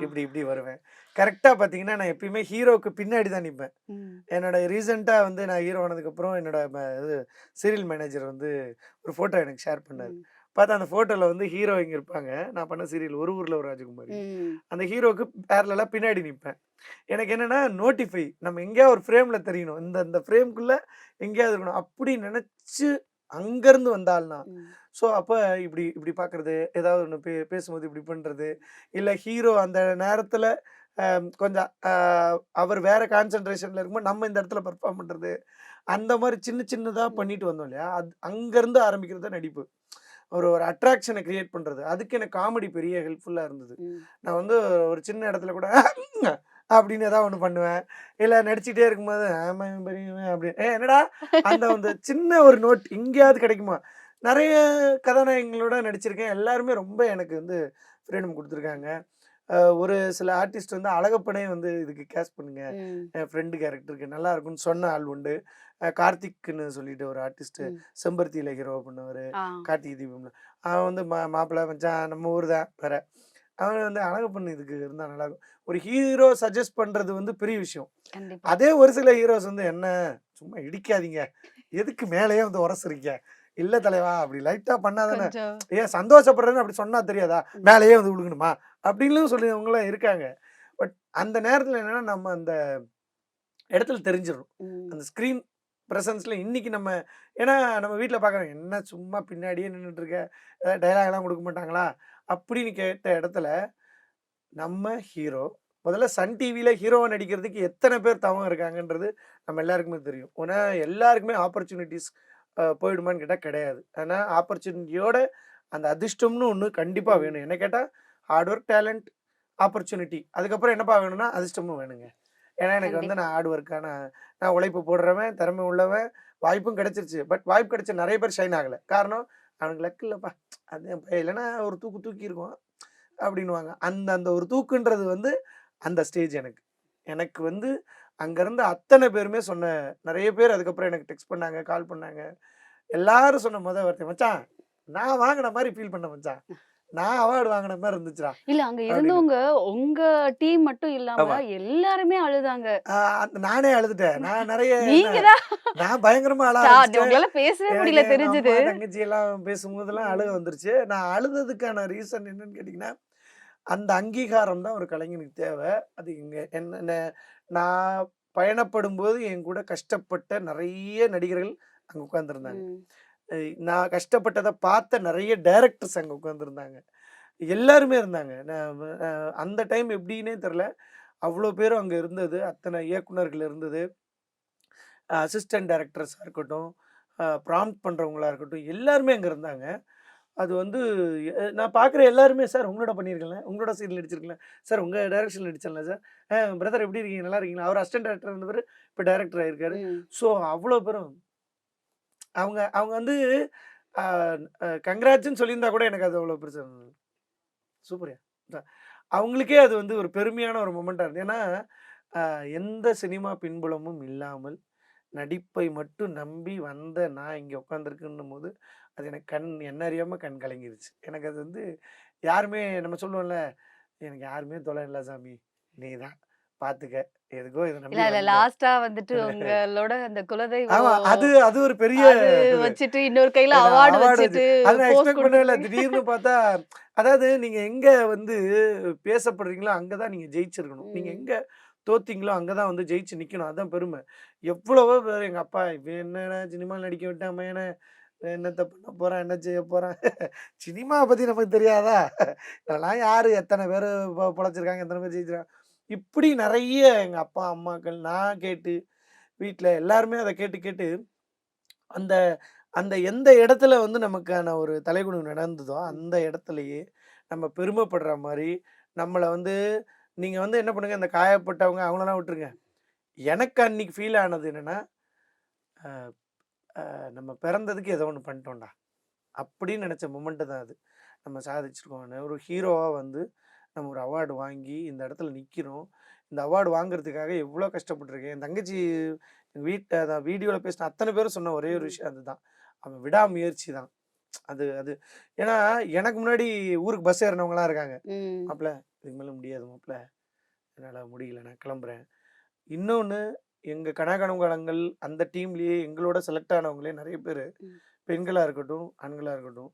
இப்படி இப்படி வருவேன் கரெக்டாக பார்த்தீங்கன்னா நான் எப்பயுமே ஹீரோவுக்கு பின்னாடி தான் நிற்பேன். என்னோட ரீசெண்டாக வந்து நான் ஹீரோ ஆனதுக்கப்புறம் என்னோட இது சீரியல் மேனேஜர் வந்து ஒரு ஃபோட்டோ எனக்கு ஷேர் பண்ணார். பார்த்தா அந்த ஃபோட்டோவில் வந்து ஹீரோ இங்கே இருப்பாங்க. நான் பண்ண சீரியல் ஒரு ஊரில் ஒரு ராஜகுமாரி. அந்த ஹீரோவுக்கு பேரலாக பின்னாடி நிற்பேன் எனக்கு என்னன்னா நோட்டிஃபை நம்ம எங்கேயா ஒரு ஃப்ரேமில் தெரியணும். இந்த இந்த ஃப்ரேம்குள்ளே எங்கேயாவது இருக்கணும். அப்படி நினச்சி அங்கேருந்து வந்தாள்னா. ஸோ அப்போ இப்படி இப்படி பார்க்குறது ஏதாவது ஒன்று பே பேசும்போது இப்படி பண்ணுறது இல்லை ஹீரோ அந்த நேரத்தில் கொஞ்சம் அவர் வேற கான்சென்ட்ரேஷனில் இருக்கும்போது நம்ம இந்த இடத்துல பர்ஃபார்ம் பண்ணுறது அந்த மாதிரி சின்ன சின்னதாக பண்ணிட்டு வந்தோம் இல்லையா? அது அங்கேருந்து ஆரம்பிக்கிறது தான் நடிப்பு. ஒரு ஒரு அட்ராக்ஷனை கிரியேட் பண்ணுறது அதுக்கு எனக்கு காமெடி பெரிய ஹெல்ப்ஃபுல்லாக இருந்தது. நான் வந்து ஒரு சின்ன இடத்துல கூட (laughs) அப்படின்னு ஏதாவது ஒன்று பண்ணுவேன். இல்லை நடிச்சுட்டே இருக்கும்போது ஆமா இவன் பெரியவன் அப்படி. ஏ என்னடா? அந்த வந்து சின்ன ஒரு நோட் எங்கேயாவது கிடைக்குமா? நிறைய கதாநாயகங்களோட நடிச்சிருக்கேன். எல்லாருமே ரொம்ப எனக்கு வந்து ஃப்ரீடம் கொடுத்துருக்காங்க. ஒரு சில ஆர்டிஸ்ட் வந்து அழகப்பனே வந்து இதுக்கு கேஸ்ட் பண்ணுங்க. என் ஃப்ரெண்டு கேரக்டருக்கு நல்லா இருக்கும்னு சொன்ன ஆள் உண்டு. கார்த்திக்னு சொல்லிட்டு ஒரு ஆர்டிஸ்ட். செம்பருத்தியில் ஹீரோ பண்ணவர். கார்த்திக் தீபம்ல அவன் வந்து மா மாப்பிள்ளை மச்சான் நம்ம ஊர் தான் வேற. அவன் வந்து அழகப்பண்ணு இதுக்கு இருந்தால் நல்லா இருக்கும் ஒரு ஹீரோ சஜஸ்ட் பண்ணுறது வந்து பெரிய விஷயம். அதே ஒரு சில ஹீரோஸ் வந்து என்ன சும்மா இடிக்காதீங்க. எதுக்கு மேலேயே வந்து உரசுறீங்க? இல்ல தலைவா அப்படி லைட்டா பண்ணாதானே ஏன் சந்தோஷப்படுறேன்னு அப்படி சொன்னா தெரியாதா? மேலேயே வந்து விழுகணுமா? அப்படின்னு சொல்லியவங்களாம் இருக்காங்க. பட் அந்த நேரத்துல என்னன்னா நம்ம அந்த இடத்துல தெரிஞ்சிடும். அந்த ஸ்க்ரீன் ப்ரெசன்ஸில் இன்றைக்கி நம்ம ஏன்னா நம்ம வீட்டில் பார்க்குறோம் என்ன சும்மா பின்னாடியே நின்றுட்டு இருக்க ஏதாவது டைலாக்லாம் கொடுக்க மாட்டாங்களா? அப்படின்னு கேட்ட இடத்துல நம்ம ஹீரோ முதல்ல சன் டிவியில் ஹீரோவை நடிக்கிறதுக்கு எத்தனை பேர் தவம் இருக்காங்கன்றது நம்ம எல்லாருக்குமே தெரியும். ஏன்னா எல்லாருக்குமே ஆப்பர்ச்சுனிட்டிஸ் போயிடுமான்னு கேட்டால் கிடையாது. ஆனால் ஆப்பர்ச்சுனிட்டியோட அந்த அதிர்ஷ்டம்னு ஒன்று கண்டிப்பாக வேணும். என்ன கேட்டால் ஹார்ட் ஒர்க் டேலண்ட் ஆப்பர்ச்சுனிட்டி அதுக்கப்புறம் என்னப்பா வேணும்னா அதிர்ஷ்டமும் வேணுங்க. ஏன்னா எனக்கு வந்து நான் ஹார்ட் ஒர்க்கான நான் உழைப்பு போடுறவன் திறமை உள்ளவன் வாய்ப்பும் கிடைச்சிருச்சு. பட் வாய்ப்பு கிடைச்ச நிறைய பேர் ஷைன் ஆகலை. காரணம் அவனுக்கு லக்கு இல்லைப்பா. அது என் இல்லைன்னா ஒரு தூக்கு தூக்கி இருக்கும் அப்படின்வாங்க அந்த அந்த ஒரு தூக்குன்றது வந்து அந்த ஸ்டேஜ் எனக்கு. எனக்கு வந்து அங்கேருந்து அத்தனை பேருமே சொன்ன நிறைய பேர் அதுக்கப்புறம் எனக்கு டெக்ஸ்ட் பண்ணாங்க கால் பண்ணாங்க. எல்லாரும் சொன்ன முத வார்த்தை மச்சான் நான் வாங்கின மாதிரி ஃபீல் பண்ண மச்சான். நான் அவார்டு வாங்கின மாதிரி இருந்துச்சுடா. இல்ல அங்க. இருந்தவங்க உங்க டீம் மட்டும் இல்லாம. எல்லாருமே அழுதாங்க. நானே அழுதுட்டேன். நான் நிறைய நான் பயங்கரமா அழ ஆரம்பிச்சிட்டேன். உங்களால பேசவே முடியல தெரிஞ்சது. தங்கச்சி எல்லாம் பேசும்போதெல்லாம் அழுக வந்துருச்சு. நான் அழுததுக்கான ரீசன் என்னன்னு கேட்டிங்கன்னா அந்த அங்கீகாரம் தான் ஒரு கலைஞனுக்கு தேவை. அது இங்க என்ன நான் பயணப்படும் போது என் கூட கஷ்டப்பட்ட நிறைய நடிகர்கள் அங்கே உட்காந்துருந்தாங்க. நான் கஷ்டப்பட்டதை பார்த்த நிறைய டைரக்டர்ஸ் அங்கே உட்காந்துருந்தாங்க எல்லாருமே இருந்தாங்க. நான் அந்த டைம் எப்படின்னே தெரில அவ்வளோ பேரும் அங்கே இருந்தது. அத்தனை இயக்குனர்கள் இருந்தது. அசிஸ்டன்ட் டைரக்டர்ஸாக இருக்கட்டும் ப்ராம்ப்ட் பண்ணுறவங்களா இருக்கட்டும் எல்லாருமே அங்கே இருந்தாங்க. அது வந்து நான் பார்க்குற எல்லாருமே சார் உங்களோட பண்ணியிருக்கல உங்களோட சீரியல் நடிச்சிருக்கல சார் உங்கள் டைரக்ஷன் நடிச்சிடல சார். பிரதர் எப்படி இருக்கீங்க? நல்லா இருக்கீங்களா? அவர் அசிஸ்டன்ட் டைரக்டர் இருந்தவர் இப்போ டைரக்டர் ஆயிருக்காரு. ம். ஸோ அவ்வளோ பேரும் அவங்க அவங்க வந்து கங்க்ராட்ஸ்ன்னு சொல்லியிருந்தா கூட எனக்கு அது அவ்வளோ பிரச்சனை சூப்பரியா. அவங்களுக்கே அது வந்து ஒரு பெருமையான ஒரு மொமெண்ட்டாக இருந்தது. ஏன்னா எந்த சினிமா பின்புலமும் இல்லாமல் நடிப்பை மட்டும் நம்பி வந்த நான் இங்கே உட்காந்துருக்குன்னும் போது அது எனக்கு கண் என்ன அறியாமல் கண் கலங்கிருச்சு. எனக்கு அது வந்து யாருமே நம்ம சொல்லுவோம்ல எனக்கு யாருமே தொலை இல்லை சாமி. நீ தான் பார்த்துக்க எதுக்கோ இல்ல இல்ல வந்தேன்." லாஸ்டா வந்துட்டு உங்களோட அந்த குலதெய்வம் அது அது ஒரு பெரிய. வச்சுட்டு இன்னொரு கையில அவார்டு வச்சுட்டு அது எக்ஸ்பெக்ட் பண்ணவே திடீர்னு பார்த்தா அதாவது நீங்க எங்க வந்து பேசப்படுறீங்களோ அங்கதான் நீங்க ஜெயிச்சிருக்கணும். நீங்க. எங்க தோத்தீங்களோ அங்கதான் வந்து ஜெயிச்சு நிக்கணும். அதான் பெருமை. எவ்வளவோ பேர் எங்க அப்பா இவன் என்னடா சினிமா நடிக்க விட்டாம என்ன என்னத்த பண்ண போறான் என்ன செய்ய போறான் சினிமா பத்தி நமக்கு தெரியாதா? இதெல்லாம் யாரு? எத்தனை பேர் பொழைச்சிருக்காங்க எத்தனை பேர் ஜெயிச்சிருக்காங்க? இப்படி நிறைய எங்கள் அப்பா அம்மாக்கள் நான் கேட்டு வீட்டில் எல்லாருமே அதை கேட்டு கேட்டு அந்த அந்த எந்த இடத்துல வந்து நமக்கான ஒரு தலைகுணம் நடந்ததோ அந்த இடத்துலையே நம்ம பெருமைப்படுற மாதிரி நம்மளை வந்து நீங்கள் வந்து என்ன பண்ணுங்கள் இந்த காயப்பட்டவங்க அவங்களெல்லாம் விட்டுருங்க. எனக்கு அன்னைக்கு ஃபீல் ஆனது என்னன்னா நம்ம பிறந்ததுக்கு ஏதோ ஒன்று பண்ணிட்டோம்டா. அப்படின்னு நினச்ச மொமெண்ட்டு தான் அது. நம்ம சாதிச்சிருக்கோம் ஒரு ஹீரோவாக வந்து நம்ம ஒரு அவார்டு வாங்கி இந்த இடத்துல நிற்கிறோம் இந்த அவார்டு வாங்குறதுக்காக எவ்வளோ கஷ்டப்பட்டிருக்கேன். என் தங்கச்சி எங்கள் வீட்டை அதான் வீடியோவில் பேசின அத்தனை பேரும் சொன்ன ஒரே ஒரு விஷயம் அதுதான். அவன் விடாமுயற்சி தான். அது அது. ஏன்னா எனக்கு முன்னாடி ஊருக்கு பஸ் ஏறினவங்களாம் இருக்காங்க. ம். மாப்பிள்ள இதுக்கு மேலே முடியாது மாப்பிள்ள என்னால் முடியல நான் கிளம்புறேன். இன்னொன்று எங்கள் கனகனவுகளங்கள் அந்த டீம்லேயே எங்களோட செலக்ட் ஆனவங்களே நிறைய பேர். பெண்களாக இருக்கட்டும் ஆண்களாக இருக்கட்டும்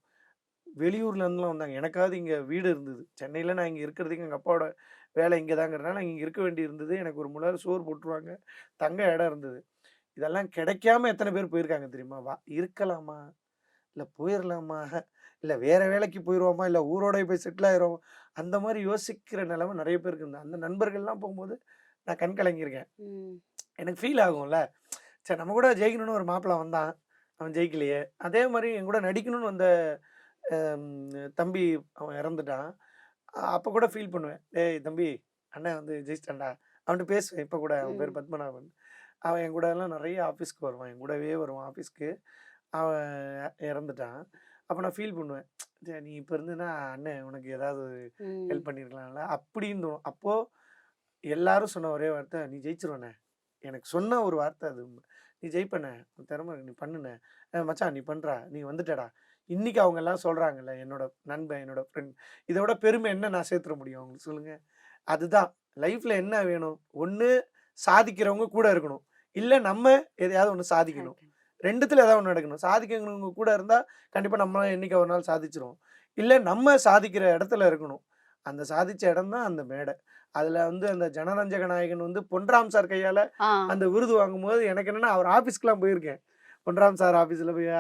வெளியூர்ல இருந்துலாம் வந்தாங்க. எனக்காவது இங்கே வீடு இருந்தது. சென்னையில் நான் இங்கே இருக்கிறதுக்கு எங்கள் அப்பாவோட வேலை இங்கே தாங்கிறதுனால இங்கே இருக்க வேண்டி இருந்தது. எனக்கு ஒரு முன்னாள் சோறு போட்டுருவாங்க. தங்க இடம் இருந்தது. இதெல்லாம் கிடைக்காம எத்தனை பேர் போயிருக்காங்க தெரியுமா? வா இருக்கலாமா? இல்லை போயிடலாமா இல்லை வேற வேலைக்கு போயிடுவோமா இல்லை ஊரோட போய் செட்டில் ஆயிரும் அந்த மாதிரி யோசிக்கிற நிலைமை நிறைய பேருக்கு இருந்தது. அந்த நண்பர்கள்லாம் போகும்போது நான் கண் கலங்கியிருக்கேன். எனக்கு ஃபீல் ஆகும்ல. சரி நம்ம கூட ஜெயிக்கணும்னு ஒரு மாப்பிள்ளை வந்தான். அவன் ஜெயிக்கலையே. அதே மாதிரி என் கூட நடிக்கணும்னு வந்த தம்பி அவன் இறந்துட்டான். அப்போ கூட ஃபீல் பண்ணுவேன். டேய் தம்பி அண்ணன் வந்து ஜெயிச்சிட்டான்டா. அவன்கிட்ட பேசுவேன். இப்போ கூட அவன் பேர். பத்மநாபன். அவன் என் கூட எல்லாம் நிறைய ஆஃபீஸ்க்கு வருவான். என் கூடவே வருவான் ஆஃபீஸ்க்கு. அவன் இறந்துட்டான். அப்போ நான் ஃபீல் பண்ணுவேன். சரி நீ இப்போ இருந்துன்னா அண்ணன் உனக்கு ஏதாவது. ஹெல்ப் பண்ணியிருக்கலாம்ல அப்படின்னு தோணும். அப்போது எல்லாரும் சொன்ன ஒரே வார்த்தை நீ ஜெயிச்சிருவண்ணே எனக்கு சொன்ன ஒரு வார்த்தை அது. நீ ஜெயிப்பண்ணே. திறமை நீ அஹ் மச்சான் நீ பண்ணுறா நீ வந்துட்டடா. இன்னைக்கு அவங்க எல்லாம் சொல்கிறாங்கல்ல என்னோட நண்பன் என்னோட ஃப்ரெண்ட் இதோட பெருமை என்ன நான் சேர்த்துட முடியும் அவங்களுக்கு சொல்லுங்கள் அதுதான் லைஃப்பில் என்ன வேணும்? ஒன்று சாதிக்கிறவங்க கூட இருக்கணும். இல்லை நம்ம எதையாவது ஒன்று சாதிக்கணும். ரெண்டுத்துல ஏதாவது ஒன்று நடக்கணும். சாதிக்கிறவங்க கூட இருந்தால் கண்டிப்பாக நம்ம என்னைக்கு ஒரு நாள் சாதிச்சிரும் இல்லை நம்ம சாதிக்கிற இடத்துல இருக்கணும். அந்த சாதிச்ச இடம் தான் அந்த மேடை. அதில் வந்து அந்த ஜனரஞ்சக நாயகன் வந்து பொன்ராம் சார் கையால். அந்த விருது வாங்கும்போது எனக்கு என்னன்னா அவர் ஆஃபீஸ்க்குலாம் போயிருக்கேன். பொன்ராம் சார் ஆஃபீஸில் போய்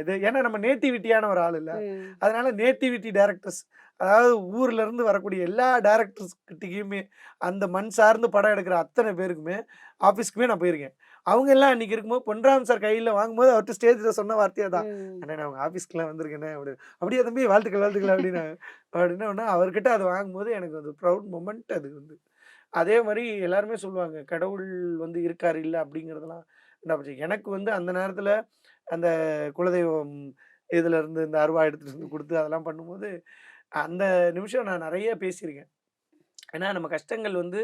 இது ஏன்னா நம்ம நேட்டிவிட்டியான ஒரு ஆள் இல்லை. அதனால நேட்டிவிட்டி டேரக்டர்ஸ் அதாவது ஊர்ல இருந்து வரக்கூடிய எல்லா டேரக்டர்ஸ் கிட்டேயுமே அந்த மண் சார்ந்து படம் எடுக்கிற அத்தனை பேருக்குமே ஆஃபீஸ்க்குமே நான் போயிருக்கேன். அவங்க எல்லாம் அன்னைக்கு இருக்கும்போது பொன்ராம் சார் கையில் வாங்கும்போது அவர்கிட்ட ஸ்டேஜில் சொன்ன வார்த்தையே தான். அண்ணே நான் அவங்க ஆஃபீஸ்க்குலாம் வந்திருக்கேனே அப்படி அப்படியே தம்பி வாழ்த்துக்கள் வாழ்த்துக்கள் அப்படின்னு. அப்படின்னா அவர்கிட்ட அதை வாங்கும்போது எனக்கு அது ப்ரௌட் மொமெண்ட் அது வந்து. அதே மாதிரி எல்லாருமே சொல்லுவாங்க கடவுள் வந்து இருக்கார் இல்லை அப்படிங்கிறதெல்லாம் என்ன எனக்கு வந்து அந்த நேரத்தில் அந்த குலதெய்வம் இதுல இருந்து இந்த அருவா எடுத்துட்டு வந்து கொடுத்து அதெல்லாம் பண்ணும்போது அந்த நிமிஷம் நான் நிறைய பேசியிருக்கேன். ஏன்னா நம்ம கஷ்டங்கள் வந்து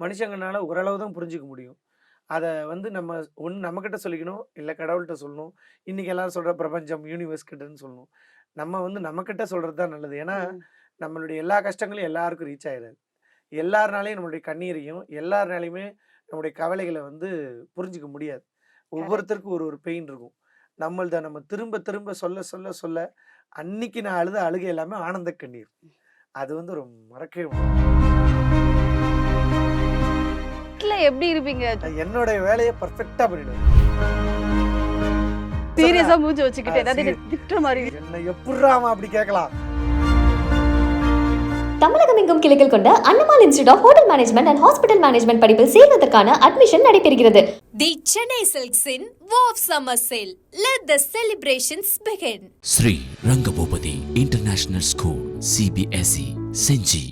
மனுஷங்கனால ஓரளவு தான் புரிஞ்சுக்க முடியும். அதை வந்து நம்ம ஒன்று நம்மக்கிட்ட சொல்லிக்கணும் இல்லை கடவுள்கிட்ட சொல்லணும். இன்னைக்கு எல்லாரும் சொல்கிற பிரபஞ்சம் யூனிவர்ஸ் கிட்டன்னு சொல்லணும். நம்ம வந்து நம்மக்கிட்ட சொல்கிறது தான் நல்லது. ஏன்னா. நம்மளுடைய எல்லா கஷ்டங்களும் எல்லாருக்கும் ரீச் ஆயிடாது எல்லாருனாலையும் நம்மளுடைய கண்ணீரையும் எல்லாருனாலையுமே நம்முடைய கவலைகளை வந்து புரிஞ்சுக்க முடியாது. ஒவ்வொருத்தருக்கும் ஒரு ஒரு பெயின் இருக்கும். நம்மள்த நம்ம திரும்ப திரும்ப சொல்ல சொல்ல சொல்ல அன்னைக்கு நான் அழுத அழுகை எல்லாமே ஆனந்த கண்ணீர். அது வந்து ஒரு மறக்கவே எப்படி இருப்பீங்க? என்னுடைய வேலையை பர்ஃபெக்டா பண்ணிடுவேன். சீரியஸா மூஞ்சி வச்சுக்கிட்டு ஏதாவது. திட்டுற மாதிரி என்னை எப்படிராமா அப்படி கேட்கலாம்? தமிழகம் எங்கும் கிளைகள் கொண்ட Annamal institute of hotel management and hospital management படிப்பில் சேர்வதற்கான அட்மிஷன் நடைபெறுகிறது The Chennai Silks in War Summer Sale. Let the celebrations begin. Sri Rangabhopati International School, CBSE, Senji.